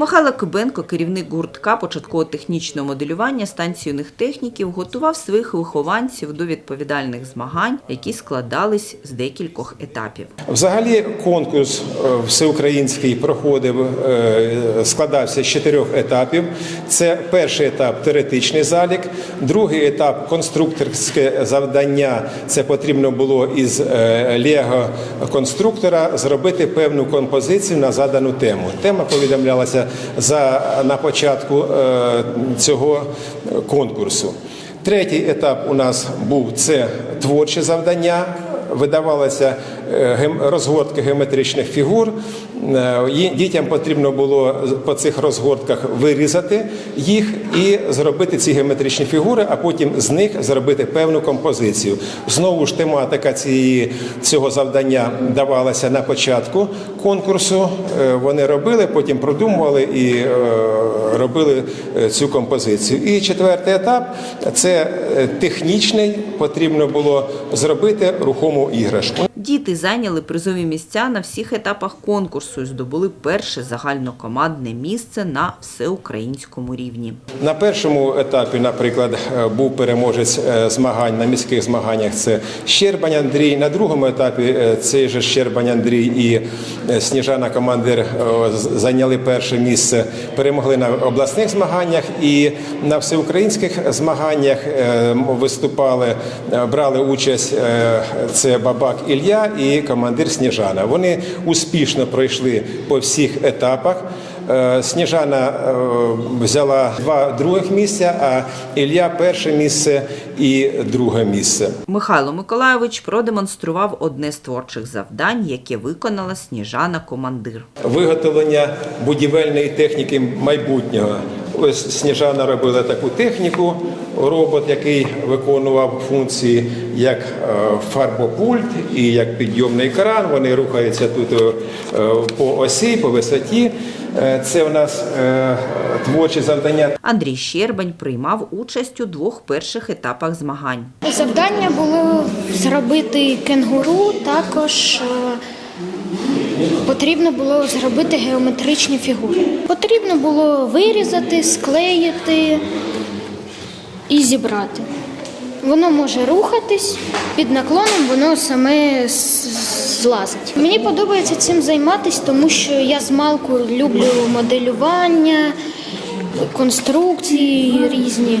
Михайло Кибенко, керівник гуртка початково-технічного моделювання станції юних техніків, готував своїх вихованців до відповідальних змагань, які складались з декількох етапів. Взагалі конкурс е, всеукраїнський проходив, е, складався з чотирьох етапів. Це перший етап теоретичний залік, другий етап конструкторське завдання. Це потрібно було із Лего конструктора зробити певну композицію на задану тему. Тема повідомлялася за на початку е, цього конкурсу. Третій етап у нас був це творче завдання. Видавалися гем- розгортки геометричних фігур. Е, Дітям потрібно було по цих розгортках вирізати їх і зробити ці геометричні фігури, а потім з них зробити певну композицію. Знову ж тематика цієї, цього завдання давалася на початку конкурсу. Е, Вони робили, потім продумували і е, робили е, цю композицію. І четвертий етап це е, технічний. Потрібно було зробити рухому іграшку. Діти зайняли призові місця на всіх етапах конкурсу і здобули перше загальнокомандне місце на всеукраїнському рівні. На першому етапі, наприклад, е, був переможець е, змагань на міських змаганнях. Це Щербань Андрій. На другому етапі е, цей же Щербань Андрій і Сніжана командир зайняли перше місце, перемогли на обласних змаганнях і на всеукраїнських змаганнях виступали, брали участь це Бабак Ілля і командир Сніжана. Вони успішно пройшли по всіх етапах. Е, Сніжана е, взяла два других місця, а Ілля перше місце і друге місце. Михайло Миколайович продемонстрував одне з творчих завдань, яке виконала Сніжана командир. Виготовлення будівельної техніки майбутнього. Ось Сніжана робила таку техніку, робот, який виконував функції як е, фарбопульт і як підйомний кран. Вони рухаються тут е, по осі, по висоті. Е, Це у нас е, творчі завдання. Андрій Щербань приймав участь у двох перших етапах змагань. Завдання було зробити кенгуру, також потрібно було зробити геометричні фігури. Потрібно було вирізати, склеїти і зібрати. Воно може рухатись, під наклоном воно саме злазить. Мені подобається цим займатися, тому що я з малку люблю моделювання, конструкції різні.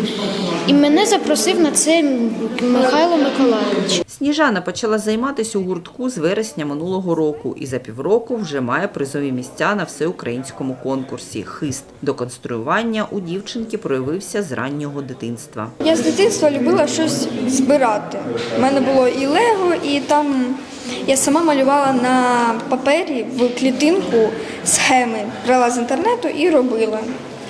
І мене запросив на це Михайло Миколайович. Сніжана почала займатися у гуртку з вересня минулого року і за півроку вже має призові місця на всеукраїнському конкурсі. Хист до конструювання у дівчинки проявився з раннього дитинства. Я з дитинства любила щось збирати. У мене було і лего, і там я сама малювала на папері в клітинку схеми, брала з інтернету і робила.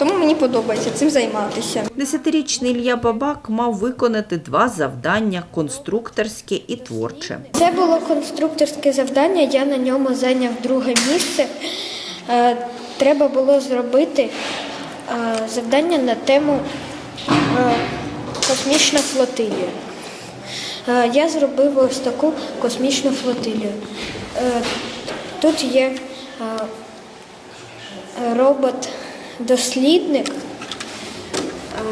Тому мені подобається цим займатися. Десятирічний Ілля Бабак мав виконати два завдання конструкторське і творче. Це було конструкторське завдання, я на ньому зайняв друге місце. Е, Треба було зробити е, завдання на тему е, космічна флотилія. Я зробив ось таку космічну флотилію. Тут є е, робот-дослідник, е,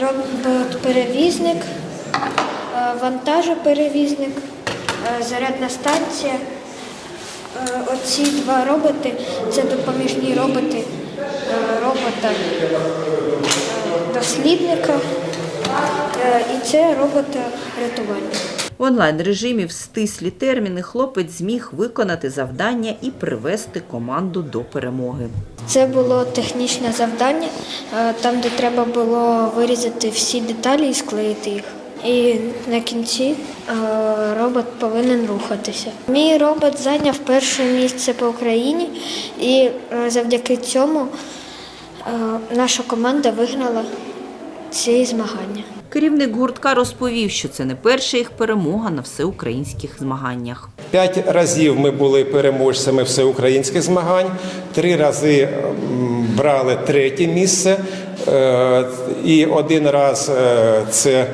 робот-перевізник, е, вантажоперевізник, е, зарядна станція. Оці два роботи це допоміжні роботи робота дослідника і це робота рятувальника. В онлайн-режимі в стислі терміни хлопець зміг виконати завдання і привести команду до перемоги. Це було технічне завдання, е, там, де треба було вирізати всі деталі і склеїти їх. І на кінці е, робот повинен рухатися. Мій робот зайняв перше місце по Україні, і е, завдяки цьому наша команда виграла ці змагання. Керівник гуртка розповів, що це не перша їх перемога на всеукраїнських змаганнях. П'ять разів ми були переможцями всеукраїнських змагань, три рази брали третє місце, е, і один раз е, це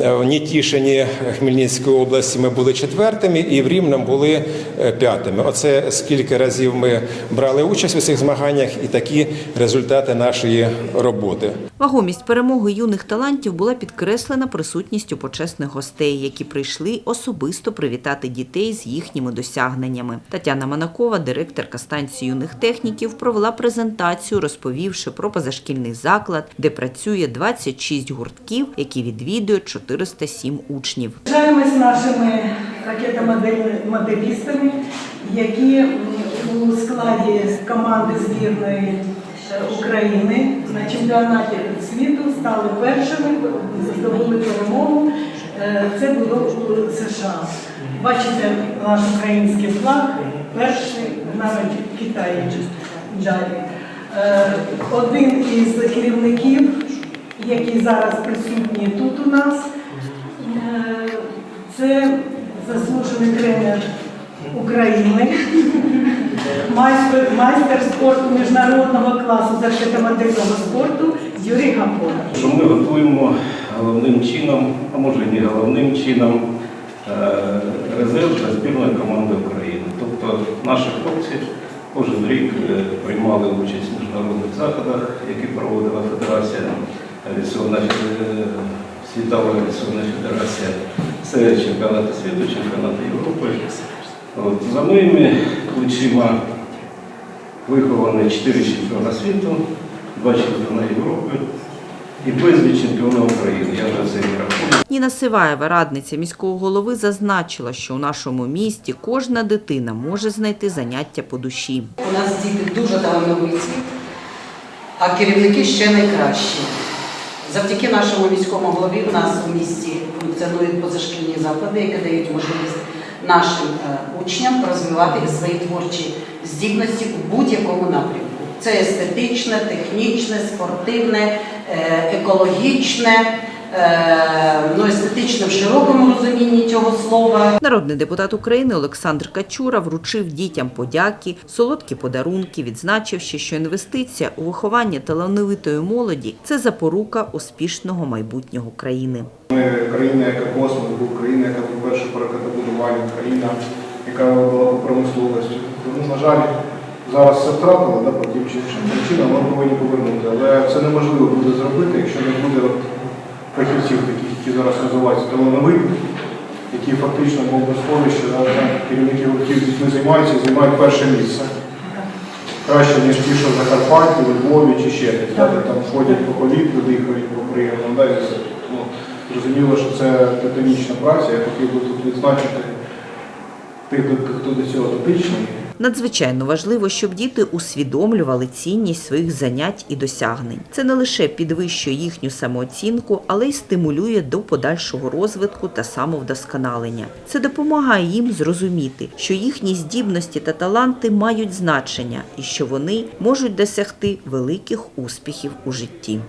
Е, В Нетішині Хмельницької області ми були четвертими, і в Рівному були п'ятими. Оце скільки разів ми брали участь у цих змаганнях, і такі результати нашої роботи. Вагомість перемоги юних талантів була підкреслена присутністю почесних гостей, які прийшли особисто привітати дітей з їхніми досягненнями. Тетяна Манакова, директорка станції юних техніків, провела презентацію, розповівши про позашкільний заклад, де працює 26 гуртків, які відвідують 407 учнів. Пишаємось нашими ракетомоделістами, які у складі команди збірної е, України на чемпіонаті світу стали першими, здобули перемогу. Е, Це було у США. Бачите наш український флаг, перший навіть Китай далі. Е, Один із керівників, який зараз присутній тут у нас, Е, Це заслужений тренер України, майстер, майстер спорту міжнародного класу з архітектурного спорту Юрій Гапон. що ми готуємо головним чином, а може і не головним чином, е, резерв для збірної команди України. Тобто наші хлопці кожен рік е, приймали участь в міжнародних заходах, які проводила Федерація авіаційна світова авіаційна федерація. Це чемпіонати світу, чемпіонати Європи. От, за моїми плечима виховані 4 чемпіона світу, 2 чемпіона Європи і безліч чемпіонів України. Я вже це не рахую. Ніна Сиваєва, радниця міського голови, зазначила, що у нашому місті кожна дитина може знайти заняття по душі. У нас діти дуже талановиті, а керівники ще найкращі. Завдяки нашому міському голові у нас у місті функціонують позашкільні заклади, які дають можливість нашим е, учням розвивати свої творчі здібності у будь-якому напрямку. Це естетичне, технічне, спортивне, е, екологічне, ну, естетичне в широкому розумінні цього слова. Народний депутат України Олександр Качура вручив дітям подяки, солодкі подарунки, відзначивши, що інвестиція у виховання талановитої молоді це запорука успішного майбутнього країни. Ми країна, яка космос, країна, яка була перша по ракетобудуванню, країна, яка була по промисловості. Тому, на жаль, зараз це втратили, да, по тим чи іншим причинам, ми повинні повернути. Але це неможливо буде зробити, якщо не буде от фахівців, таких, які зараз називаються талановитих, які фактично в бомбосховищі, да, керівники гуртів дітьми займаються займають перше місце. Краще, ніж ті, що в Закарпатті, у Львові чи ще десь. Де там ходять по політку, дихають по приємному, да, і все. Ну, Зрозуміло, що це титанічна праця. Я хотів би тут відзначити тих, хто до цього дотичний. Надзвичайно важливо, щоб діти усвідомлювали цінність своїх занять і досягнень. Це не лише підвищує їхню самооцінку, але й стимулює до подальшого розвитку та самовдосконалення. Це допомагає їм зрозуміти, що їхні здібності та таланти мають значення і що вони можуть досягти великих успіхів у житті.